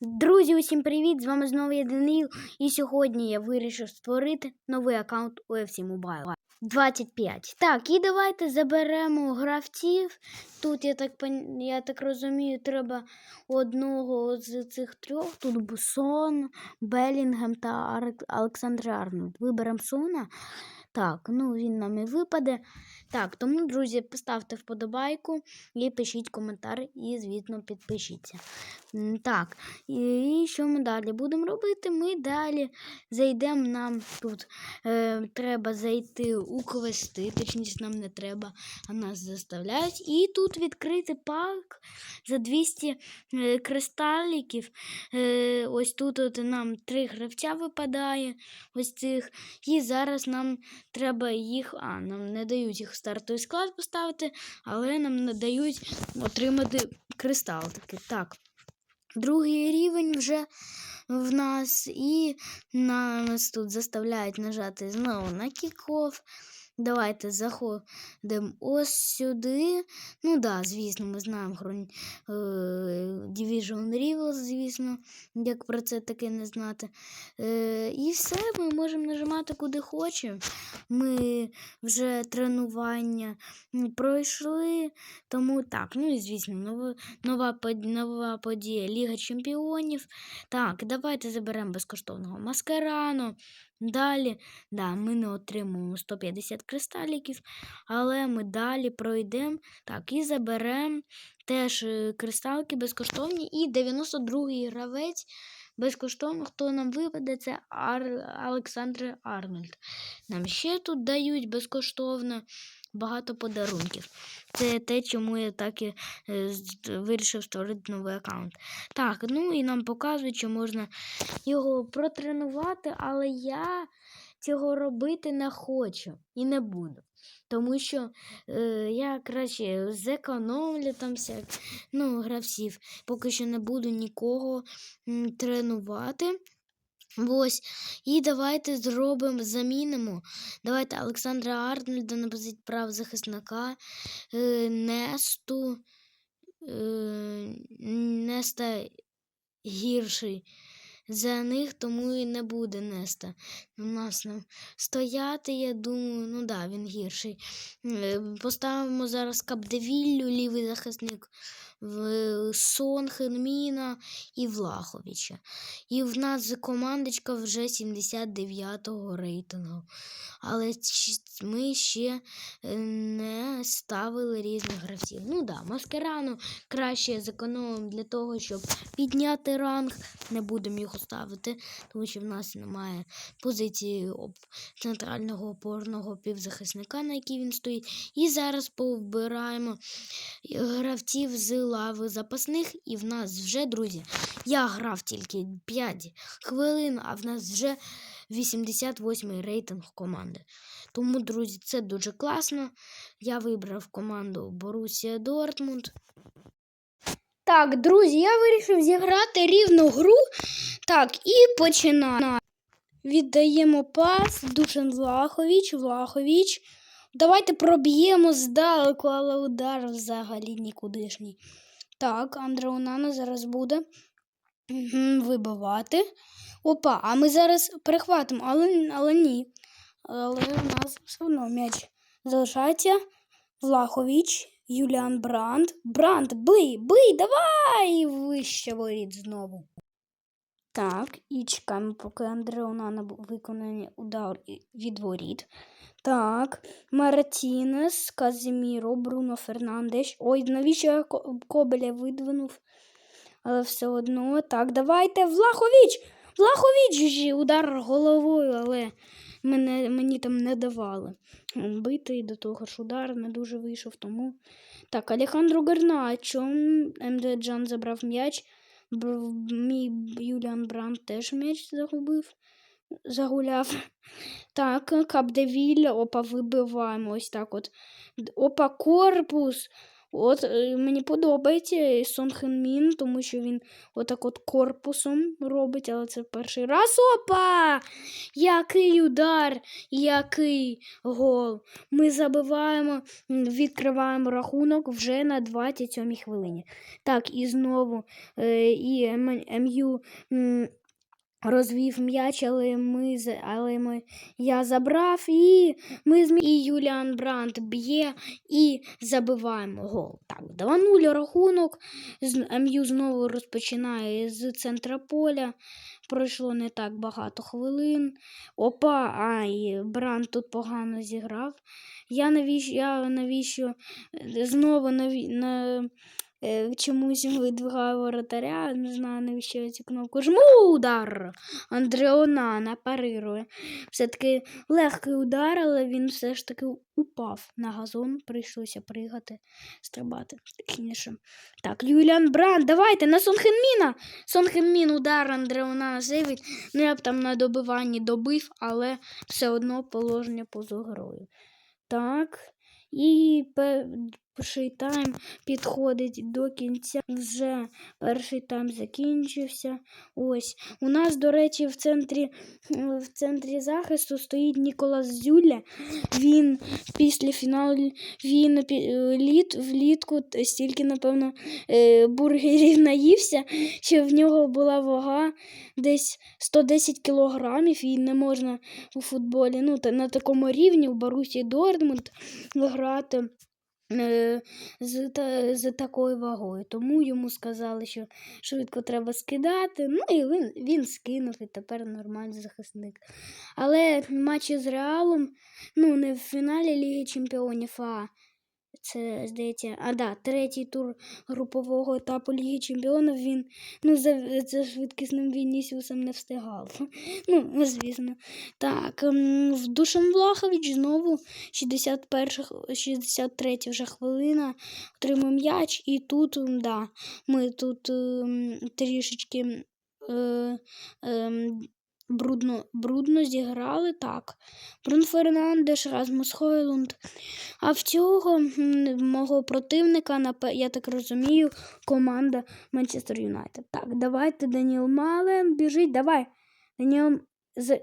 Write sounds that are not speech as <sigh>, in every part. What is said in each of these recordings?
Друзі, усім привіт! З вами знову я Данил. І сьогодні я вирішив створити новий аккаунт у UFC Mobile 25. Так, і давайте заберемо гравців. Тут, я так, я так розумію, треба одного з цих трьох. Тут Бусон, Белінгем та Олександр Арнольд. Виберемо Сона. Так, ну він нам і випаде. Так, тому, друзі, поставте вподобайку і пишіть коментар, і, звісно, підпишіться. Так, і що ми далі будемо робити? Ми далі зайдемо нам тут. Е, треба зайти у квести, точніше, нам не треба, а нас заставляють. І тут відкрити пак за 200 е, кристаліків. Е, ось тут от нам три гравця випадає. Ось цих. І зараз нам треба їх. А, нам не дають їх стартовий склад поставити, але нам не дають отримати кристалики. Так. Другий рівень вже в нас, і нас тут заставляють нажати знову на кіков. Давайте заходимо ось сюди. Ну да, звісно, ми знаємо хрон... е, Division Rivals, звісно, як про це таке не знати. Е, І все, ми можемо нажимати куди хочемо. Ми вже тренування пройшли, тому так, ну і звісно, нова, нова, нова подія Ліга Чемпіонів. Так, давайте заберемо безкоштовного маскарану. Далі, да, ми не отримуємо 150 кристаліків, але ми далі пройдемо так, і заберемо теж е, кристалки безкоштовні. І 92-й гравець безкоштовно, хто нам випаде, це Ар... Олександр Арнольд. Нам ще тут дають безкоштовно багато подарунків. Це те, чому я так і е, вирішив створити новий аккаунт. Так, ну і нам показують, що можна його протренувати, але я цього робити не хочу і не буду. Тому що е, я краще зекономлю там всяк, ну, гравців. Поки що не буду нікого м, тренувати. Ось. І давайте зробимо, замінимо. Давайте Олександра Арнольда на позицію правозахисника, е, Несту. Е, Неста гірший за них, тому і не буде Неста. Нас стояти, я думаю, ну да, він гірший. Е, Поставимо зараз Капдевіллю, лівий захисник, в Сон Хенміна і Влаховича. І в нас командочка вже 79-го рейтингу. Але ми ще е, не ставили різних гравців. Ну да, маскарану краще зекономимо для того, щоб підняти ранг. Не будемо його ставити, тому що в нас немає позиції оп- центрального опорного півзахисника, на якій він стоїть. І зараз повбираємо гравців з лави запасних, і в нас вже, друзі, я грав тільки 5 хвилин, а в нас вже 88-й рейтинг команди. Тому, друзі, це дуже класно. Я вибрав команду Борусія Дортмунд. Так, друзі, я вирішив зіграти рівну гру. Так, і починаємо. Віддаємо пас. Душан Влахович, Влахович. Давайте проб'ємо здалеку, але удар взагалі нікудишній. Так, Андреонана зараз буде вибивати. Опа, а ми зараз перехватимо, але, але ні. Але у нас все одно м'яч залишається. Влахович, Юліан Бранд. Бранд, бий, бий, давай! Вище воріт знову. Так, і чекаємо, поки Андреонана бу- виконає удар від воріт. Так, Мартінес, Казіміро, Бруно Фернандеш. Ой, навіщо я Ко- Кобеля видвинув? Але все одно. Так, давайте. Влахович! же, Удар головою, але мене, мені там не давали. Битий до того ж удар не дуже вийшов, тому. Так, Алехандро Гарначо. МД Джан забрав м'яч. Мій Юліан Брам теж м'яч загубив. Загуляв. Так, Капдевіль, опа, вибиваємо ось так от. Опа, корпус. От е, мені подобається Сон Хен Мін, тому що він отак от корпусом робить, але це перший раз. Опа! Який удар! Який гол! Ми забиваємо, відкриваємо рахунок вже на 27-й хвилині. Так, і знову е, і МЮ розвів м'яч, але ми, але ми, я забрав і ми змі... і Юліан Брандт б'є і забиваємо гол. Так, 2-0 рахунок. МЮ знову розпочинає з центра поля. Пройшло не так багато хвилин. Опа, ай, Бранд тут погано зіграв. Я навіщо, я навіщо знову наві, на, чомусь видвигаю воротаря. Не знаю, навіщо я цю кнопку жму удар. Андреонана парирує. Все-таки легкий удар, але він все ж таки упав на газон. Прийшлося пригати, стрибати. Точніше. Так, Юліан Бранд, давайте на Сонхенміна. Сонхенмін удар Андреонана сейвить. Ну, я б там на добиванні добив, але все одно положення поза грою. Так. І перший тайм підходить до кінця. Вже перший тайм закінчився. Ось. У нас, до речі, в центрі, в центрі захисту стоїть Ніколас Зюля. Він після фіналу він літ, влітку стільки, напевно, е, бургерів наївся, що в нього була вага десь 110 кілограмів, і не можна у футболі ну, та- на такому рівні в Барусі Дортмунд грати. Е, З, та, з такою вагою. Тому йому сказали, що швидко треба скидати. Ну і він, він скинув і тепер нормальний захисник. Але матчі з Реалом, ну не в фіналі Ліги Чемпіонів, а це, здається, а да, третій тур групового етапу Ліги Чемпіонів він ну, за, за швидкісним Вінісіусом не встигав. <laughs> Ну, звісно. Так, ем, в Душан Влахович знову 61 63 вже хвилина отримує м'яч, і тут, да, ми тут ем, трішечки е, ем, брудно, брудно зіграли. Так. Брун Фернандеш, Размус Хойлунд. А в цього мого противника, я так розумію, команда Манчестер Юнайтед. Так, давайте Даніел Мален біжить, давай. Даніел з...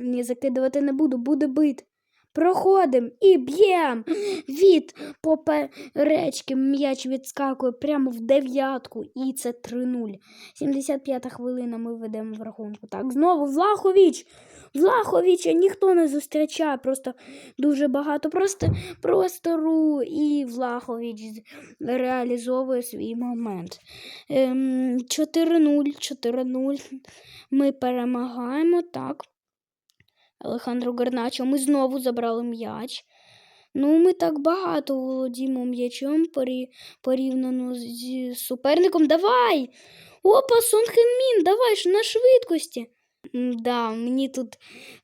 Ні, закидувати не буду, буде бит. Проходим і б'єм від поперечки. М'яч відскакує прямо в дев'ятку, і це 3-0. 75-та хвилина ми ведемо в рахунку. Так, знову Влахович. Влаховича ніхто не зустрічає, просто дуже багато просто, простору, і Влахович реалізовує свій момент. Ем, 4-0, 4-0. Ми перемагаємо, так. Алехандро Гарначо, ми знову забрали м'яч. Ну, ми так багато володіємо м'ячом порі... порівняно зі суперником. Давай! Опа, Сон Хен-мін, давай ж на швидкості. Да, мені тут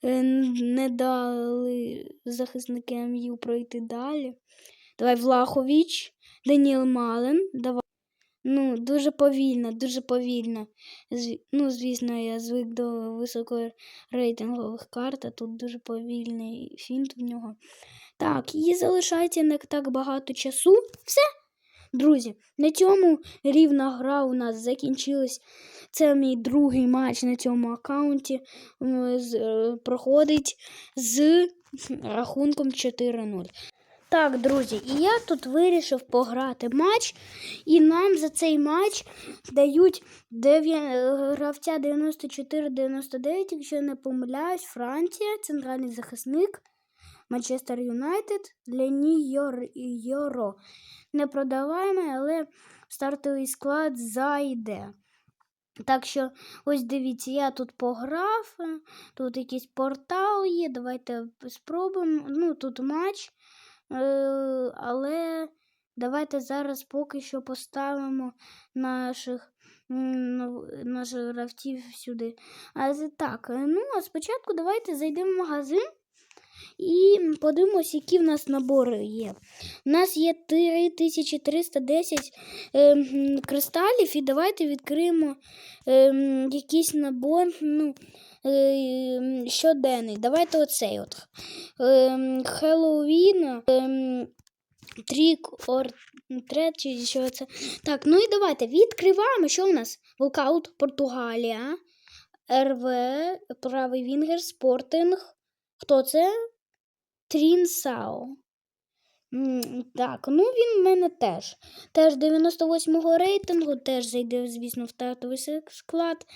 е, не дали захисники МЮ пройти далі. Давай Влахович, Даніел Мален. Давай. Ну, дуже повільно, дуже повільно. Ну, звісно, я звик до високорейтингових карт, а тут дуже повільний фінт в нього. Так, і залишається не так багато часу. Все. Друзі, на цьому рівна гра у нас закінчилась. Це мій другий матч на цьому аккаунті. Е, Проходить з рахунком 4-0. Так, друзі, і я тут вирішив пограти матч, і нам за цей матч дають дев'я- е, гравця 94-99, якщо я не помиляюсь, Франція, центральний захисник, Манчестер Юнайтед, Лені Йор- Йоро. Не продаваємо, але стартовий склад зайде. Так що, ось дивіться, я тут пограв, тут якийсь портал є. Давайте спробуємо. Ну, тут матч. Е, але давайте зараз поки що поставимо наших, наших гравців сюди. А так, е, ну а спочатку давайте зайдемо в магазин і подивимось, які в нас набори є. У нас є 3310 е, кристалів, і давайте відкриємо е, якийсь набор. Ну, щоденний. Давайте оцей от. Ем, Хеллоуін, ем, Трік м, третій, що це. Так, ну і давайте відкриваємо, що у нас? Волкаут, Португалія, РВ, правий Вінгер, Спортинг. Хто це? Трінсао. Так, ну він в мене теж. Теж 98-го рейтингу, теж зайде, звісно, в стартовий склад.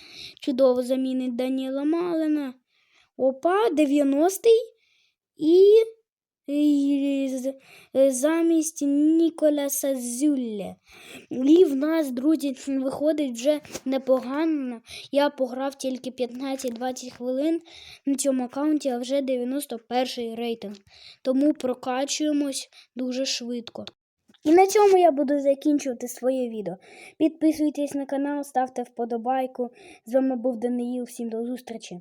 Чудово замінить Даніела Малина. Опа, 90-й. І, замість Ніколаса Зюлле. І в нас, друзі, <laughs> виходить вже непогано. Я пограв тільки 15-20 хвилин на цьому аккаунті, а вже 91 рейтинг. Тому прокачуємось дуже швидко. І на цьому я буду закінчувати своє відео. Підписуйтесь на канал, ставте вподобайку. З вами був Даниїл. Всім до зустрічі.